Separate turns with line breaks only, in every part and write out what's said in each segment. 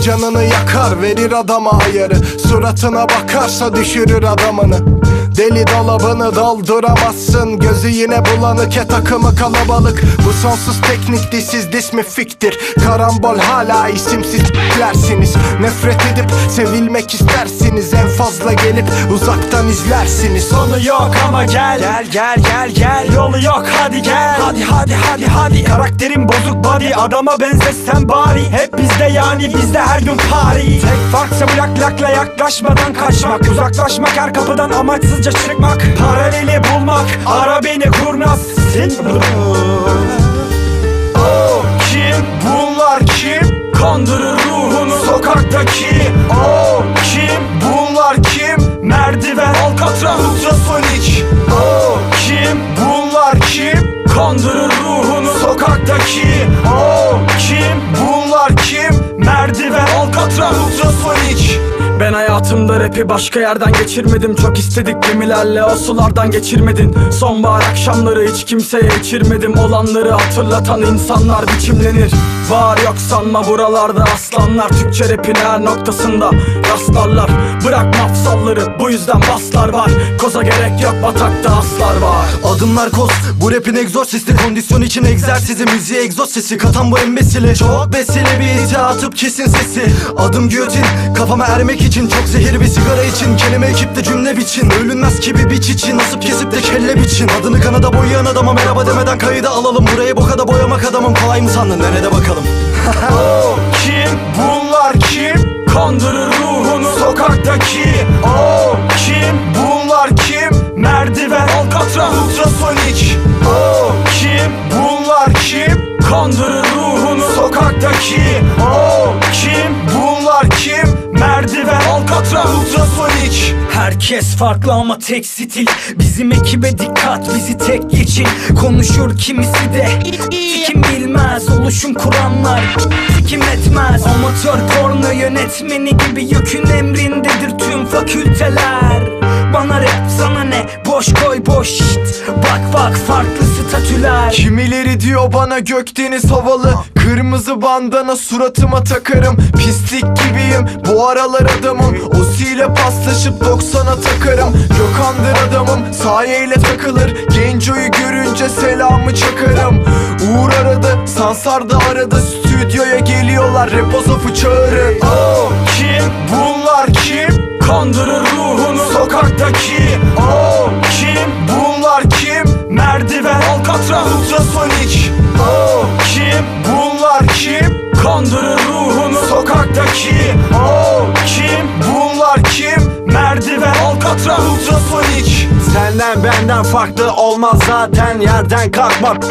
canını yakar verir adama ayarı. Suratına bakarsa düşürür adamını Deli dolabını dolduramazsın. Gözü yine bulanık e takımı kalabalık. Bu sonsuz teknik disiz dis mi fiktir? Karambol hala isimsiz dersiniz Nefret edip sevilmek istersiniz. En fazla gelip uzaktan izlersiniz.
Sonu yok ama gel. Gel gel gel gel. Yolu yok hadi gel. Hadi hadi hadi hadi. Karakterim bozuk body. Adama benzesen bari. Hep bizde yani bizde her gün pari Tek farksa bırak lakla yaklaşmadan kaçmak. Uzaklaşmak her kapıdan amaçsızca çıkmak Paraleli bulmak Ara beni kurnaz Sin O kim? Bunlar kim? Kandırır ruhunu sokaktaki O kim? Ben hayatımda rapi başka yerden geçirmedim. Çok istedik gemilerle o sulardan geçirmedin. Sonbahar akşamları hiç kimseye içirmedim. Olanları hatırlatan insanlar biçimlenir. Var yok sanma buralarda aslanlar. Türkçe rapin her noktasında rastlarlar. Bırak mafsalları bu yüzden baslar var. Koza gerek yok batakta aslar var
Adımlar koz bu rapin egzorsisti. Kondisyon için egzersizi müziğe egzoz sesi. Katan bu embesili Çok besile bir ite atıp kesin sesi. Adım giyotin kafama ermek için. Çok zehir bir sigara için. Kelime ekipte cümle biçin. Ölünmez ki bir biç için Nasıp kesip de kelle biçin. Adını kanada boyayan adama merhaba demeden kayıda alalım. Burayı bokada boyamak adamım. Kolay mı sandın? Nerede bakalım?
O kim? Bunlar kim? Kandırır ruhunu sokaktaki O kim? Bunlar kim? Merdiven Alcatraz Ultrasonik O kim? Bunlar kim? Kandırır ruhunu sokaktaki O kim? Bunlar kim? Merdiven Alcatraz Ultrasonik
Herkes farklı ama tek stil Bizim ekibe dikkat bizi tek geçin Konuşur kimisi de Kim bilmez oluşum kuranlar Kim etmez Amatör porno yönetmeni gibi yükün emrindedir tüm fakülteler Bana rap sana ne? Boş koy boş shit Bak bak farklı statüler.
Kimileri diyor bana gökdeniz havalı. Kırmızı bandana suratıma takarım. Pislik gibiyim bu aralar adamım. Osiyle paslaşıp 90'a takarım. Gökhan'dır adamım sayeyle takılır. Genco'yu görünce selamı çakarım. Uğur aradı Sansar da aradı. Stüdyoya geliyorlar Repozofu çağırın
Ultrasonik O kim? Bunlar kim? Kandırır ruhunu sokaktaki O kim? Bunlar kim? Merdiven Alcatraz Ultrasonik
Senden benden farklı olmaz zaten yerden kalkmak.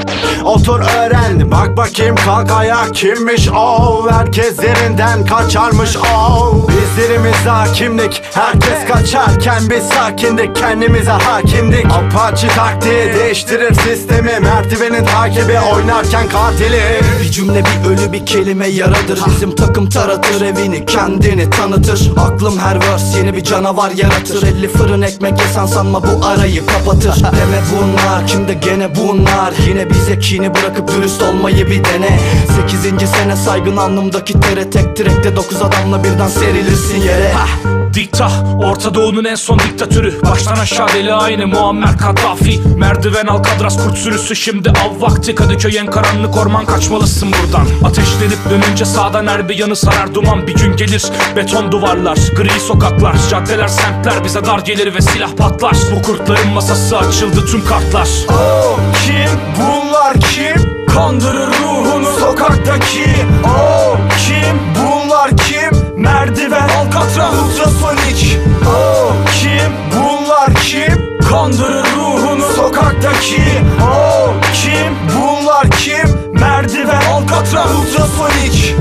Otur öğren bak bakayım kalk ayak kimmiş o? Herkes yerinden kaçarmış o. Bizlerimiz hakimdik herkes kaçarken biz sakindik Kendimize hakimdik. Apache taktiği değiştirir sistemi Merdivenin takibi oynarken katili.
Bir cümle bir ölü bir kelime yaradır. Bizim takım taratır evini kendini tanıtır. Aklım her verse yeni bir canavar yaratır. Elli fırın ekmek yesen sanma bu arayı kapatır. Deme bunlar kimde gene bunlar? Yine bize kini bırakıp dürüst olmayı bir dene. Sekizinci sene saygın alnımdaki tere Tek direkte dokuz adamla birden serilirsin yere
Dikta, Orta Doğu'nun en son diktatörü. Baştan aşağı deli aynı Muammer Kaddafi. Merdiven Alkadras kurt sürüsü. Şimdi av vakti Kadıköy en karanlık orman. Kaçmalısın buradan. Ateşlenip dönünce sağdan her bir yanı sarar duman. Bir gün gelir beton duvarlar, gri sokaklar Caddeler semtler. Bize dar gelir ve silah patlar. Bu kurtların masası açıldı tüm kartlar.
O kim? Bunlar kim? Kandırır ruhunu sokaktaki O ki o kim? Bunlar kim? Merdiven. Alcatraz ultrasonik